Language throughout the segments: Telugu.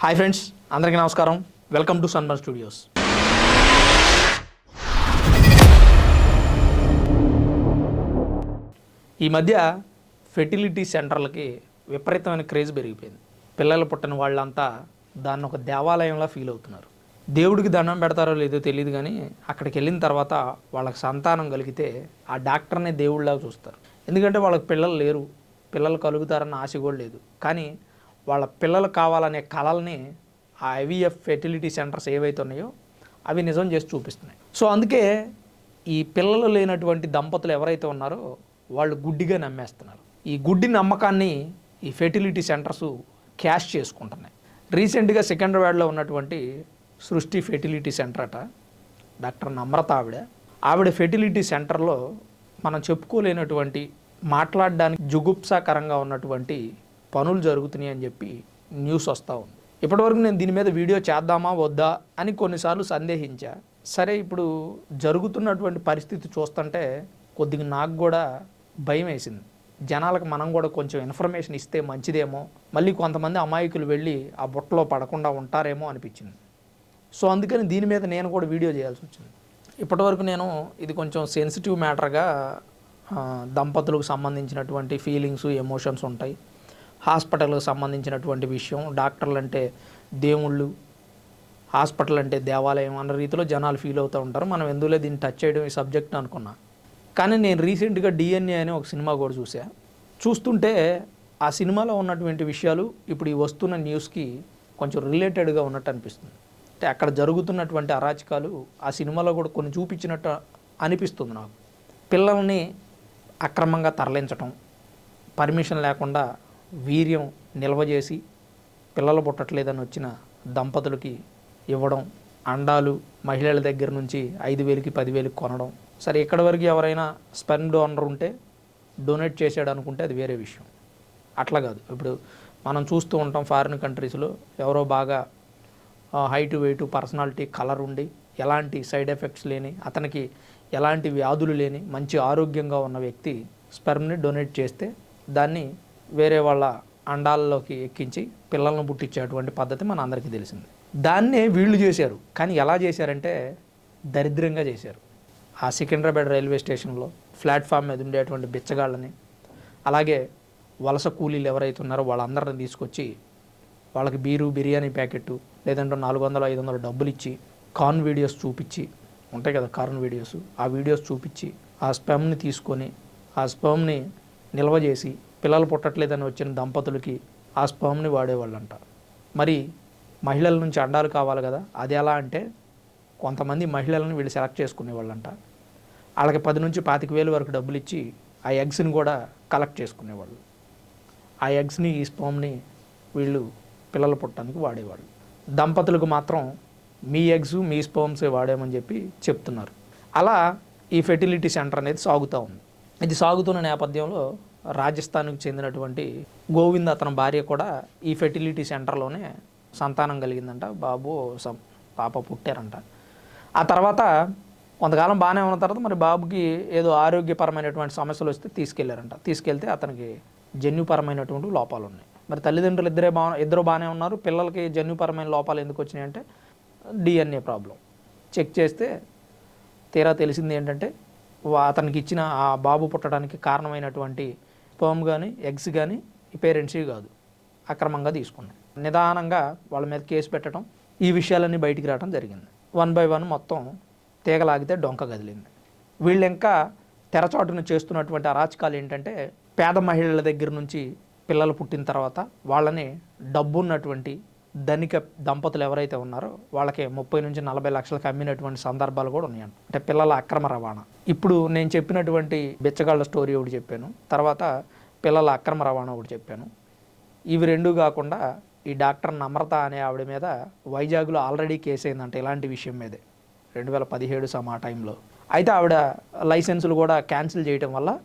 హాయ్ ఫ్రెండ్స్ అందరికీ నమస్కారం. Welcome to sunburn studios. ఈ మధ్య ఫెర్టిలిటీ సెంటర్లకి విపరీతమైన క్రేజ్ పెరిగిపోయింది. పిల్లలు పుట్టిన వాళ్ళంతా దాన్ని ఒక దేవాలయంలా ఫీల్ అవుతున్నారు. దేవుడికి దండం పెడతారో లేదో తెలియదు కానీ అక్కడికి వెళ్ళిన తర్వాత వాళ్ళకి సంతానం కలిగితే ఆ డాక్టర్నే దేవుడిలాగా చూస్తారు. ఎందుకంటే వాళ్ళకి పిల్లలు లేరు పిల్లలు కలుగుతారన్న ఆశ కూడా లేదు. కానీ వాళ్ళ పిల్లలు కావాలనే కళల్ని ఆ ఐవీఎఫ్ ఫెర్టిలిటీ సెంటర్స్ ఏవైతే ఉన్నాయో అవి నిజం చేసి చూపిస్తున్నాయి. సో అందుకే ఈ పిల్లలు లేనటువంటి దంపతులు ఎవరైతే ఉన్నారో వాళ్ళు గుడ్డిగా నమ్మేస్తున్నారు. ఈ గుడ్డి నమ్మకాన్ని ఈ ఫెర్టిలిటీ సెంటర్స్ క్యాష్ చేసుకుంటున్నాయి. రీసెంట్గా సికింద్రాబాద్లో ఉన్నటువంటి సృష్టి ఫెర్టిలిటీ సెంటర్ అట డాక్టర్ నమ్రత ఆవిడ. ఆవిడ ఫెర్టిలిటీ సెంటర్లో మనం చెప్పుకోలేనటువంటి మాట్లాడడానికి జుగుప్సాకరంగా ఉన్నటువంటి పనులు జరుగుతున్నాయి అని చెప్పి న్యూస్ వస్తూ ఉంది. ఇప్పటివరకు నేను దీని మీద వీడియో చేద్దామా వద్దా అని కొన్నిసార్లు సందేహించా. సరే ఇప్పుడు జరుగుతున్నటువంటి పరిస్థితి చూస్తుంటే కొద్దిగా నాకు కూడా భయం వేసింది. జనాలకు మనం కూడా కొంచెం ఇన్ఫర్మేషన్ ఇస్తే మంచిదేమో. మళ్ళీ కొంతమంది అమాయకులు వెళ్ళి ఆ బుట్టలో పడకుండా ఉంటారేమో అనిపించింది. సో అందుకని దీని మీద నేను కూడా వీడియో చేయాల్సి వచ్చింది. ఇప్పటివరకు నేను ఇది కొంచెం సెన్సిటివ్ మ్యాటర్గా దంపతులకు సంబంధించినటువంటి ఫీలింగ్స్ ఎమోషన్స్ ఉంటాయి. హాస్పిటల్కి సంబంధించినటువంటి విషయం డాక్టర్లు అంటే దేవుళ్ళు హాస్పిటల్ అంటే దేవాలయం అన్న రీతిలో జనాలు ఫీల్ అవుతూ ఉంటారు. మనం ఎందులో దీన్ని టచ్ చేయడం ఈ సబ్జెక్ట్ అనుకున్నా. కానీ నేను రీసెంట్గా డిఎన్ఏ అని ఒక సినిమా కూడా చూసా చూస్తుంటే ఆ సినిమాలో ఉన్నటువంటి విషయాలు ఇప్పుడు ఈ వస్తున్న న్యూస్కి కొంచెం రిలేటెడ్గా ఉన్నట్టు అనిపిస్తుంది. అంటే అక్కడ జరుగుతున్నటువంటి అరాచకాలు ఆ సినిమాలో కూడా కొన్ని చూపించినట్టు అనిపిస్తుంది నాకు. పిల్లల్ని అక్రమంగా తరలించటం పర్మిషన్ లేకుండా వీర్యం నిల్వ చేసి పిల్లలు పుట్టట్లేదని వచ్చిన దంపతులకి ఇవ్వడం అండాలు మహిళల దగ్గర నుంచి ఐదు వేలకి పదివేలకి కొనడం. సరే ఇక్కడి వరకు ఎవరైనా స్పెర్మ్ డోనర్ ఉంటే డొనేట్ చేసాడు అనుకుంటే అది వేరే విషయం. అట్లా కాదు. ఇప్పుడు మనం చూస్తూ ఉంటాం ఫారిన్ కంట్రీస్లో ఎవరో బాగా హైట్ వెయిట్ పర్సనాలిటీ కలర్ ఉండి ఎలాంటి సైడ్ ఎఫెక్ట్స్ లేని అతనికి ఎలాంటి వ్యాధులు లేని మంచి ఆరోగ్యంగా ఉన్న వ్యక్తి స్పెర్మ్ని డొనేట్ చేస్తే దాన్ని వేరే వాళ్ళ అండాల్లోకి ఎక్కించి పిల్లలను పుట్టించేటువంటి పద్ధతి మన అందరికీ తెలిసింది. దాన్నే వీళ్ళు చేశారు. కానీ ఎలా చేశారంటే దరిద్రంగా చేశారు. ఆ సికింద్రాబాద్ రైల్వే స్టేషన్లో ప్లాట్ఫామ్ మీద ఉండేటువంటి బిచ్చగాళ్ళని అలాగే వలస కూలీలు ఎవరైతే ఉన్నారో వాళ్ళందరిని తీసుకొచ్చి వాళ్ళకి బీరు బిర్యానీ ప్యాకెట్ లేదంటే నాలుగు వందలు ఐదు వందలు డబ్బులు ఇచ్చి కార్న్ వీడియోస్ చూపించి ఉంటాయి కదా కార్న్ వీడియోస్ ఆ వీడియోస్ చూపించి ఆ స్పెమ్ని తీసుకొని ఆ స్పెమ్ని నిల్వ చేసి పిల్లలు పుట్టట్లేదని వచ్చిన దంపతులకి ఆ స్పెమ్ని వాడేవాళ్ళంట. మరి మహిళల నుంచి అండాలు కావాలి కదా అది ఎలా అంటే కొంతమంది మహిళలను వీళ్ళు సెలెక్ట్ చేసుకునేవాళ్ళంట. వాళ్ళకి పది నుంచి పాతిక వేలు వరకు డబ్బులు ఇచ్చి ఆ ఎగ్స్ని కూడా కలెక్ట్ చేసుకునేవాళ్ళు. ఆ ఎగ్స్ని ఈ స్పోమ్ని వీళ్ళు పిల్లలు పుట్టడానికి వాడేవాళ్ళు. దంపతులకు మాత్రం మీ ఎగ్స్ మీ స్పోమ్సే వాడామని చెప్పి చెప్తున్నారు. అలా ఈ ఫెర్టిలిటీ సెంటర్ అనేది సాగుతూ ఉంది. ఇది సాగుతున్న నేపథ్యంలో రాజస్థాన్కి చెందినటువంటి గోవింద్ అతని భార్య కూడా ఈ ఫెర్టిలిటీ సెంటర్లోనే సంతానం కలిగిందంట. బాబు సం- పాప పుట్టారంట. ఆ తర్వాత కొంతకాలం బాగానే ఉన్న తర్వాత మరి బాబుకి ఏదో ఆరోగ్యపరమైనటువంటి సమస్యలు వస్తే తీసుకెళ్ళారంట. తీసుకెళ్తే అతనికి జన్యుపరమైనటువంటి లోపాలు ఉన్నాయి మరి తల్లిదండ్రులు ఇద్దరే బా ఇద్దరు బాగానే ఉన్నారు. పిల్లలకి జన్యుపరమైన లోపాలు ఎందుకు వచ్చినాయి అంటే డిఎన్ఏ ప్రాబ్లం. చెక్ చేస్తే తీరా తెలిసింది ఏంటంటే వా- అతనికి ఇచ్చిన ఆ బాబు పుట్టడానికి కారణమైనటువంటి స్పర్మ్ కానీ ఎగ్స్ కానీ ఈ పేరెంట్స్ కాదు. అక్రమంగా తీసుకున్నాయి. నిదానంగా వాళ్ళ మీద కేసు పెట్టడం ఈ విషయాలన్నీ బయటికి రావడం జరిగింది. వన్ బై వన్ మొత్తం తీగలాగితే డొంక కదిలింది. వీళ్ళు ఇంకా తెరచాటును చేస్తున్నటువంటి అరాచకాలు ఏంటంటే పేద మహిళల దగ్గర నుంచి పిల్లలు పుట్టిన తర్వాత వాళ్ళని డబ్బున్నటువంటి ధనిక దంపతులు ఎవరైతే ఉన్నారో వాళ్ళకి ముప్పై నుంచి నలభై లక్షలకు అమ్మినటువంటి సందర్భాలు కూడా ఉన్నాయంట. అంటే పిల్లల అక్రమ రవాణా. ఇప్పుడు నేను చెప్పినటువంటి బిచ్చగాళ్ళ స్టోరీ ఒకటి చెప్పాను. తర్వాత పిల్లల అక్రమ రవాణా ఒకటి చెప్పాను. ఇవి రెండు కాకుండా ఈ డాక్టర్ నమ్రత అనే ఆవిడ మీద వైజాగ్లో ఆల్రెడీ కేసు అయిందంట ఇలాంటి విషయం మీదే. రెండు వేల పదిహేడు సమ ఆ టైంలో. అయితే ఆవిడ లైసెన్సులు కూడా క్యాన్సిల్ చేయటం వల్ల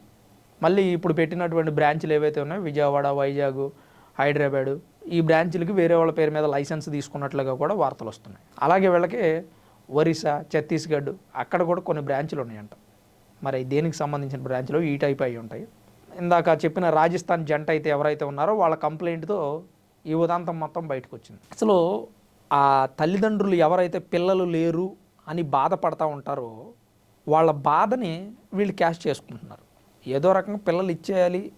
మళ్ళీ ఇప్పుడు పెట్టినటువంటి బ్రాంచ్లు ఏవైతే ఉన్నాయో విజయవాడ వైజాగ్ హైదరాబాదు ఈ బ్రాంచ్లకి వేరే వాళ్ళ పేరు మీద లైసెన్స్ తీసుకున్నట్లుగా కూడా వార్తలు వస్తున్నాయి. అలాగే వీళ్ళకి ఒరిస్సా ఛత్తీస్గఢ్ అక్కడ కూడా కొన్ని బ్రాంచ్లు ఉన్నాయంట. మరి దేనికి సంబంధించిన బ్రాంచ్లు? ఈ టైప్ అయి ఉంటాయి. ఇందాక చెప్పిన రాజస్థాన్ జంట అయితే ఎవరైతే ఉన్నారో వాళ్ళ కంప్లైంట్తో ఈ ఉదాంతం మొత్తం బయటకు వచ్చింది అసలు ఆ తల్లిదండ్రులు ఎవరైతే పిల్లలు లేరు అని బాధపడతా ఉంటారో వాళ్ళ బాధని వీళ్ళు క్యాష్ చేసుకుంటున్నారు. ఏదో రకంగా పిల్లలు ఇచ్చేయాలి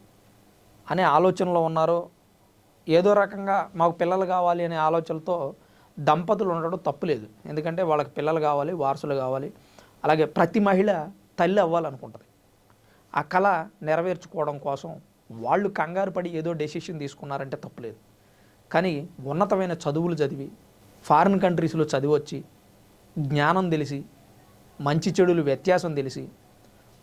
అనే ఆలోచనలో ఉన్నారో ఏదో రకంగా మాకు పిల్లలు కావాలి అనే ఆలోచనతో దంపతులు ఉండడం తప్పులేదు. ఎందుకంటే వాళ్ళకి పిల్లలు కావాలి వారసులు కావాలి. అలాగే ప్రతి మహిళ తల్లి అవ్వాలనుకుంటుంది. ఆ కళ నెరవేర్చుకోవడం కోసం వాళ్ళు కంగారు పడి ఏదో డెసిషన్ తీసుకున్నారంటే తప్పులేదు. కానీ ఉన్నతమైన చదువులు చదివి ఫారిన్ కంట్రీస్లో చదివొచ్చి జ్ఞానం తెలిసి మంచి చెడులు వ్యత్యాసం తెలిసి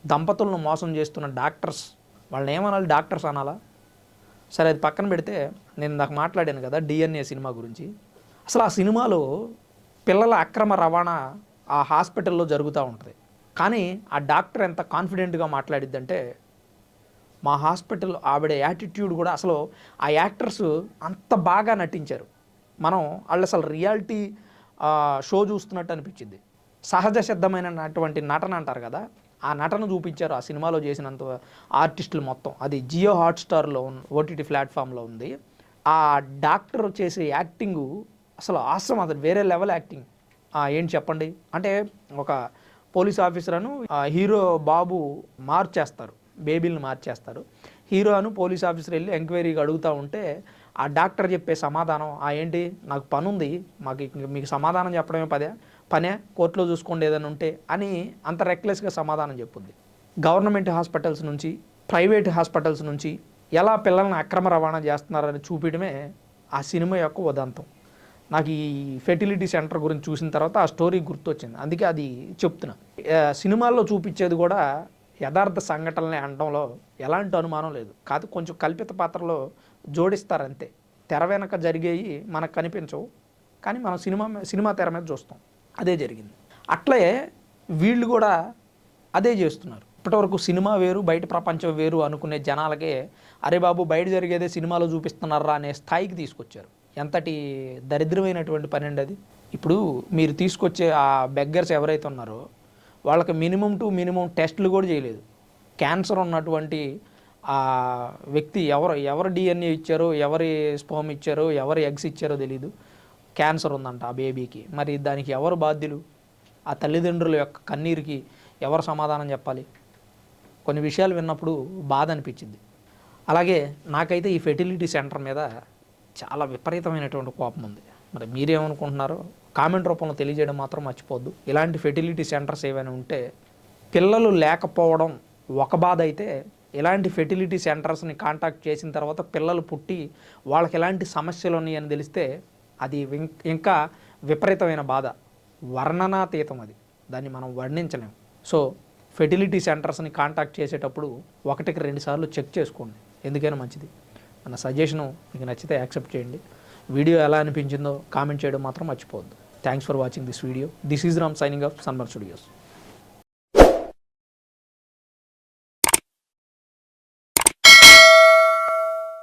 దంపతులను మోసం చేస్తున్న డాక్టర్స్ వాళ్ళని ఏమనాలి డాక్టర్స్ అనాలా? సరే అది పక్కన పెడితే నేను నాకు మాట్లాడాను కదా డిఎన్ఏ సినిమా గురించి. అసలు ఆ సినిమాలో పిల్లల అక్రమ రవాణా ఆ హాస్పిటల్లో జరుగుతూ ఉంటుంది. కానీ ఆ డాక్టర్ ఎంత కాన్ఫిడెంట్గా మాట్లాడిద్దంటే మా హాస్పిటల్ ఆవిడ యాటిట్యూడ్ కూడా అసలు ఆ యాక్టర్స్ అంత బాగా నటించారు. మనం వాళ్ళు అసలు రియాలిటీ షో చూస్తున్నట్టు అనిపించింది. సహజ సిద్ధమైనటువంటి నటన అంటారు కదా ఆ నటన చూపించారు ఆ సినిమాలో చేసినంత ఆర్టిస్టులు మొత్తం. అది జియో హాట్స్టార్లో ఓటీటీ ప్లాట్ఫామ్లో ఉంది. ఆ డాక్టర్ చేసే యాక్టింగు అసలు ఆశ్రమం అతను వేరే లెవెల్ యాక్టింగ్. ఏంటి చెప్పండి? అంటే ఒక పోలీస్ ఆఫీసర్ అను ఆ, హీరో బాబు మార్చేస్తారు బేబీలను మార్చేస్తారు. హీరో అను పోలీస్ ఆఫీసర్ వెళ్ళి ఎంక్వైరీకి అడుగుతూ ఉంటే ఆ డాక్టర్ చెప్పే సమాధానం ఆ ఏంటి? నాకు పని ఉంది మాకు మీకు సమాధానం చెప్పడమే పదే పనే కోర్టులో చూసుకోండి ఏదైనా ఉంటే అని అంత రెక్లెస్గా సమాధానం చెప్పుద్ది. గవర్నమెంట్ హాస్పిటల్స్ నుంచి ప్రైవేట్ హాస్పిటల్స్ నుంచి ఎలా పిల్లల్ని అక్రమ రవాణా చేస్తున్నారని చూపించడమే ఆ సినిమా యొక్క ఉదంతం. నాకు ఈ ఫెర్టిలిటీ సెంటర్ గురించి చూసిన తర్వాత ఆ స్టోరీ గుర్తొచ్చింది. అందుకే అది చెప్తున్నా. సినిమాల్లో చూపించేది కూడా యథార్థ సంఘటనలే అనడంలో ఎలాంటి అనుమానం లేదు. కాదు కొంచెం కల్పిత పాత్రలో జోడిస్తారు అంతే తెర వెనక జరిగేవి మనకు కనిపించవు. కానీ మనం సినిమా సినిమా తెర మీద చూస్తాం. అదే జరిగింది. అట్లే వీళ్ళు కూడా అదే చేస్తున్నారు. ఇప్పటివరకు సినిమా వేరు బయట ప్రపంచం వేరు అనుకునే జనాలకే అరే బాబు బయట జరిగేదే సినిమాలో చూపిస్తున్నారా అనే స్థాయికి తీసుకొచ్చారు. ఎంతటి దరిద్రమైనటువంటి పని అండి అది. ఇప్పుడు మీరు తీసుకొచ్చే ఆ బెగ్గర్స్ ఎవరైతే ఉన్నారో వాళ్ళకి మినిమం టు మినిమం టెస్టులు కూడా చేయలేదు. క్యాన్సర్ ఉన్నటువంటి ఆ వ్యక్తి ఎవరు ఎవరు డిఎన్ఏ ఇచ్చారో ఎవరి స్పోమ్ ఇచ్చారో ఎవరు ఎగ్స్ ఇచ్చారో తెలియదు క్యాన్సర్ ఉందంట ఆ బేబీకి. మరి దానికి ఎవరు బాధ్యులు? ఆ తల్లిదండ్రుల యొక్క కన్నీరుకి ఎవరు సమాధానం చెప్పాలి? కొన్ని విషయాలు విన్నప్పుడు బాధ అనిపించింది. అలాగే నాకైతే ఈ ఫెర్టిలిటీ సెంటర్ మీద చాలా విపరీతమైనటువంటి కోపం ఉంది. మరి మీరేమనుకుంటున్నారో కామెంట్ రూపంలో తెలియజేయడం మాత్రం మర్చిపోద్దు ఇలాంటి ఫెర్టిలిటీ సెంటర్స్ ఏవైనా ఉంటే పిల్లలు లేకపోవడం ఒక బాధ అయితే ఇలాంటి ఫెర్టిలిటీ సెంటర్స్ని కాంటాక్ట్ చేసిన తర్వాత పిల్లలు పుట్టి వాళ్ళకి ఎలాంటి సమస్యలు ఉన్నాయని తెలిస్తే అది ఇంకా విపరీతమైన బాధ. వర్ణనాతీతం అది. దాన్ని మనం వర్ణించలేం. సో ఫెర్టిలిటీ సెంటర్స్ని కాంటాక్ట్ చేసేటప్పుడు ఒకటికి రెండు సార్లు చెక్ చేసుకోండి. ఎందుకైనా మంచిది. మన సజెషను మీకు నచ్చితే యాక్సెప్ట్ చేయండి. వీడియో ఎలా అనిపించిందో కామెంట్ చేయడం మాత్రం మర్చిపోవద్దు. Thanks for watching this video this is Ram signing off sunburn studios